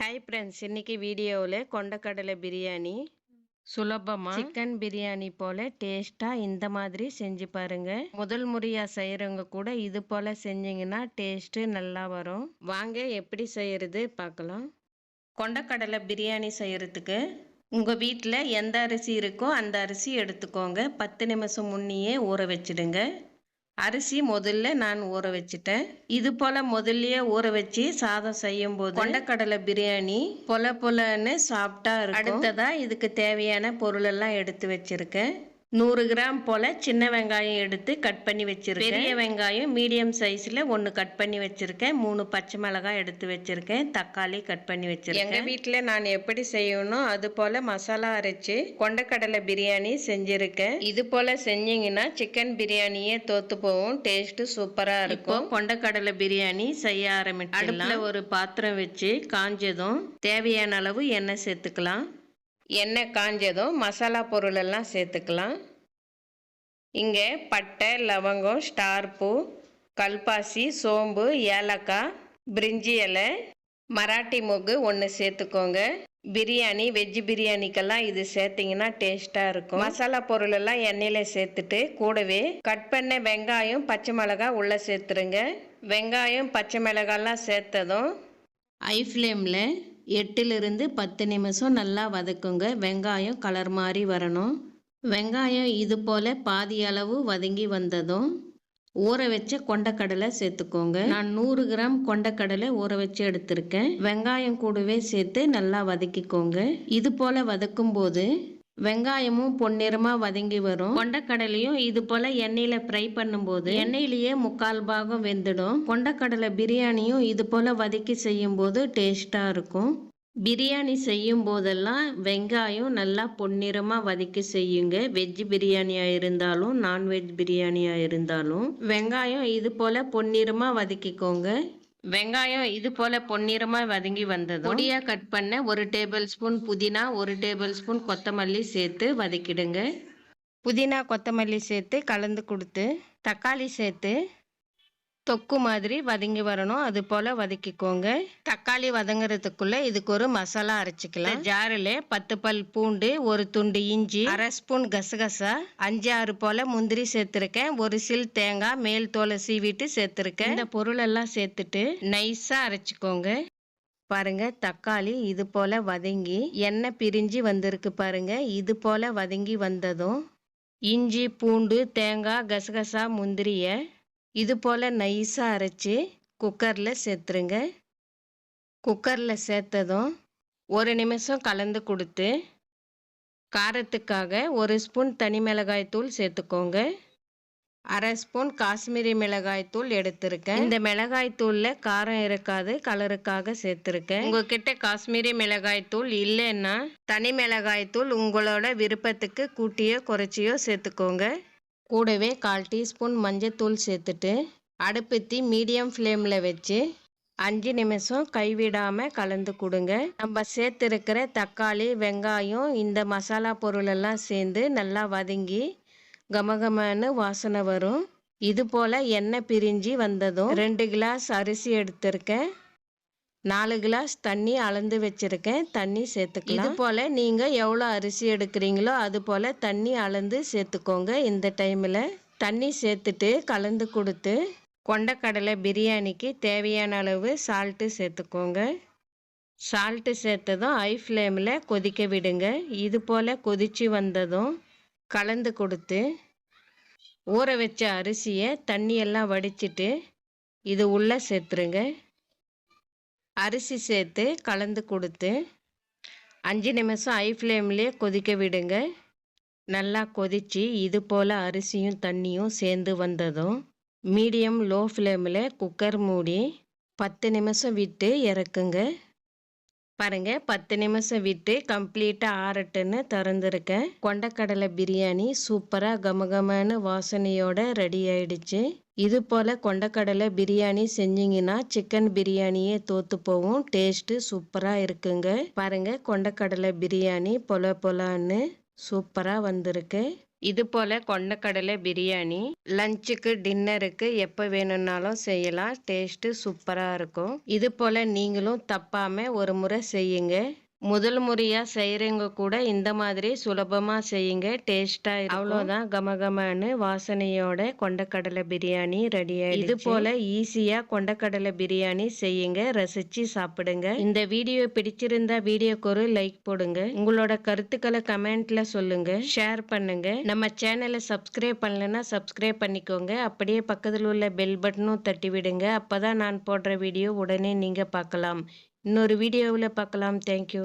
Hi friends இன்னைக்கு வீடியோவில் கொண்டக்கடலை பிரியாணி சுலபமாக சிக்கன் பிரியாணி போல் டேஸ்ட்டாக இந்த மாதிரி செஞ்சு பாருங்க. முதல் முறையாக செய்கிறவங்க கூட இது போல் செஞ்சீங்கன்னா டேஸ்ட்டு நல்லா வரும். வாங்க எப்படி செய்கிறது பார்க்கலாம். கொண்டக்கடலை பிரியாணி செய்கிறதுக்கு உங்கள் வீட்டில் எந்த அரிசி இருக்கோ அந்த அரிசி எடுத்துக்கோங்க. பத்து நிமிஷம் முன்னையே ஊற வச்சிடுங்க. அரிசி முதல்ல நான் ஊற வச்சுட்டேன். இது போல் முதல்லயே ஊற வச்சு சாதம் செய்யும் போது கொண்டக்கடலை பிரியாணி பொல பொலன்னு சாப்பிட்டா இருக்கும். அடுத்ததா இதுக்கு தேவையான பொருள் எல்லாம் எடுத்து வச்சிருக்கேன். நூறு கிராம் போல் சின்ன வெங்காயம் எடுத்து கட் பண்ணி வச்சுருக்கேன். பெரிய வெங்காயம் மீடியம் சைஸில் ஒன்று கட் பண்ணி வச்சுருக்கேன். மூணு பச்சை மிளகாய் எடுத்து வச்சுருக்கேன். தக்காளி கட் பண்ணி வச்சுருக்கேன். எங்கள் வீட்டில் நான் எப்படி செய்யணும் அது போல் மசாலா அரைச்சி கொண்டக்கடலை பிரியாணி செஞ்சுருக்கேன். இது போல் செஞ்சீங்கன்னா சிக்கன் பிரியாணியே தோத்து போகும். டேஸ்ட்டு சூப்பராக இருக்கும். கொண்டக்கடலை பிரியாணி செய்ய ஆரம்பிச்சு அடுப்பில் ஒரு பாத்திரம் வச்சு காஞ்சதும் தேவையான அளவு எண்ணெய் சேர்த்துக்கலாம். எண்ணெய் காஞ்சதும் மசாலா பொருளெல்லாம் சேர்த்துக்கலாம். இங்கே பட்டை லவங்கம் ஸ்டார் பூ கல்பாசி சோம்பு ஏலக்காய் பிரிஞ்சி இலை மராட்டி மொகு ஒன்று சேர்த்துக்கோங்க. பிரியாணி வெஜ் பிரியாணிக்கெல்லாம் இது சேர்த்திங்கன்னா டேஸ்ட்டாக இருக்கும். மசாலா பொருள் எல்லாம் எண்ணெயில் சேர்த்துட்டு கூடவே கட் பண்ண வெங்காயம் பச்சை மிளகாய் உள்ளே சேர்த்துருங்க. வெங்காயம் பச்சை மிளகாய்லாம் சேர்த்ததும் ஐ ஃப்ளேமில் எட்டிலிருந்து பத்து நிமிஷம் நல்லா வதக்குங்க. வெங்காயம் கலர் மாதிரி வரணும். வெங்காயம் இது போல் பாதி அளவு வதங்கி வந்ததும் ஊற வச்ச கொண்டக்கடலை சேர்த்துக்கோங்க. நான் நூறு கிராம் கொண்டக்கடலை ஊற வச்சு எடுத்திருக்கேன். வெங்காயம் கூடவே சேர்த்து நல்லா வதக்கிக்கோங்க. இது போல் வதக்கும் போது வெங்காயமும் பொன்னிறமாக வதங்கி வரும். கொண்டக்கடலையும் இது போல் எண்ணெயில் ஃப்ரை பண்ணும்போது எண்ணெயிலேயே முக்கால் பாகம் வெந்துடும். கொண்டக்கடலை பிரியாணியும் இது போல் வதக்கி செய்யும்போது டேஸ்ட்டாக இருக்கும். பிரியாணி செய்யும் போதெல்லாம் வெங்காயம் நல்லா பொன்னிறமாக வதக்கி செய்யுங்க. வெஜ் பிரியாணியாக இருந்தாலும் நான்வெஜ் பிரியாணியாக இருந்தாலும். வெங்காயம் இது போல் பொன்னிறமாக வதக்கிக்கோங்க. வெங்காயம் இது போல் பொன்னிறமாக வதங்கி வந்தது பொடியா கட் பண்ண ஒரு டேபிள் ஸ்பூன் புதினா ஒரு டேபிள் ஸ்பூன் கொத்தமல்லி சேர்த்து வதக்கிடுங்க. புதினா கொத்தமல்லி சேர்த்து கலந்து கொடுத்து தக்காளி சேர்த்து தொக்கு மாதிரி வதங்கி வரணும். அது போல் வதக்கிக்கோங்க. தக்காளி வதங்குறதுக்குள்ள இதுக்கு ஒரு மசாலா அரைச்சிக்கலாம். ஜாரில் பத்து பல் பூண்டு ஒரு துண்டு இஞ்சி அரை ஸ்பூன் கசகசா அஞ்சு ஆறு போல் முந்திரி சேர்த்துருக்கேன். ஒரு சில் தேங்காய் மேல் தோலை சீவிட்டு சேர்த்துருக்கேன். இந்த பொருள் எல்லாம் சேர்த்துட்டு நைஸாக அரைச்சிக்கோங்க. பாருங்க தக்காளி இது போல வதங்கி எண்ணெய் பிரிஞ்சு வந்திருக்கு பாருங்க. இது போல வதங்கி வந்ததும் இஞ்சி பூண்டு தேங்காய் கசகசா முந்திரியை இது போல் நைஸாக அரைச்சி குக்கரில் சேர்த்துருங்க. குக்கரில் சேர்த்ததும் ஒரு நிமிஷம் கலந்து கொடுத்து காரத்துக்காக ஒரு ஸ்பூன் தனி மிளகாய் தூள் சேர்த்துக்கோங்க. அரை ஸ்பூன் காஷ்மீரி மிளகாய் தூள் எடுத்திருக்கேன். இந்த மிளகாய் தூளில் காரம் இருக்காது கலருக்காக சேர்த்துருக்கேன். உங்ககிட்ட காஷ்மீரி மிளகாய் தூள் இல்லைன்னா தனி மிளகாய் தூள் உங்களோட விருப்பத்துக்கு கூட்டியோ குறைச்சியோ சேர்த்துக்கோங்க. கூடவே கால் டீஸ்பூன் மஞ்சத்தூள் சேர்த்துட்டு அடுப்பத்தி மீடியம் ஃப்ளேமில் வச்சு அஞ்சு நிமிஷம் கைவிடாமல் கலந்து கொடுங்க. நம்ம சேர்த்துருக்கிற தக்காளி வெங்காயம் இந்த மசாலா பொருளெல்லாம் சேர்ந்து நல்லா வதங்கி கமகமன்னு வாசனை வரும். இது போல் எண்ணெய் பிரிஞ்சு வந்ததும் ரெண்டு கிளாஸ் அரிசி எடுத்திருக்கேன். நாலு கிளாஸ் தண்ணி அளந்து வச்சுருக்கேன். தண்ணி சேர்த்துக்கலாம். இது போல் நீங்கள் எவ்வளோ அரிசி எடுக்கிறீங்களோ அது போல் தண்ணி அளந்து சேர்த்துக்கோங்க இந்த டைமில். தண்ணி சேர்த்துட்டு கலந்து கொடுத்து கொண்டக்கடலை பிரியாணிக்கு தேவையான அளவு சால்ட்டு சேர்த்துக்கோங்க. சால்ட்டு சேர்த்ததும் ஐ ஃப்ளேமில் கொதிக்க விடுங்க. இது போல் கொதித்து வந்ததும் கலந்து கொடுத்து ஊற வச்ச அரிசியை தண்ணியெல்லாம் வடிச்சிட்டு இது உள்ளே சேர்த்துருங்க. அரிசி சேர்த்து கலந்து கொடுத்து அஞ்சு நிமிஷம் ஐ ஃப்ளேம்லேயே கொதிக்க விடுங்க. நல்லா கொதித்து இது போல் அரிசியும் தண்ணியும் சேர்ந்து வந்ததும் மீடியம் லோ ஃப்ளேமில் குக்கர் மூடி பத்து நிமிஷம் விட்டு இறக்குங்க. பாருங்க பத்து நிமிஷம் விட்டு கம்ப்ளீட்டாக ஆறட்டுன்னு திறந்துருக்கேன் கொண்டக்கடலை பிரியாணி சூப்பராக கமகமான வாசனையோடு ரெடி ஆயிடுச்சு. இது போல் கொண்டக்கடலை பிரியாணி செஞ்சிங்கன்னா சிக்கன் பிரியாணியே தோற்று போகும். டேஸ்ட்டு சூப்பராக இருக்குங்க. பாருங்க கொண்டக்கடலை பிரியாணி பொல பொலான்னு சூப்பராக வந்திருக்கு. இது போல் கொண்டக்கடலை பிரியாணி லஞ்சுக்கு டின்னருக்கு எப்போ வேணும்னாலும் செய்யலாம். டேஸ்ட்டு சூப்பராக இருக்கும். இது போல் நீங்களும் தப்பாமல் ஒரு முறை செய்யுங்க. முதல் முறையாக செய்கிறவங்க கூட இந்த மாதிரி சுலபமாக செய்யுங்க. டேஸ்ட்டாக அவ்வளோதான். கமகமன்னு வாசனையோட கொண்டக்கடலை பிரியாணி ரெடி ஆயிடுச்சு. இது போல் ஈஸியாக கொண்டக்கடலை பிரியாணி செய்யுங்க. ரசித்து சாப்பிடுங்க. இந்த வீடியோ பிடிச்சிருந்தா வீடியோக்கு ஒரு லைக் போடுங்க. உங்களோட கருத்துக்களை கமெண்ட்ல சொல்லுங்க. ஷேர் பண்ணுங்க. நம்ம சேனலை சப்ஸ்கிரைப் பண்ணலன்னா சப்ஸ்கிரைப் பண்ணிக்கோங்க. அப்படியே பக்கத்தில் உள்ள பெல் பட்டனும் தட்டி விடுங்க அப்பதான் நான் போடுற வீடியோ உடனே நீங்கள் பார்க்கலாம். இன்னொரு வீடியோவில் பார்க்கலாம். தேங்க்யூ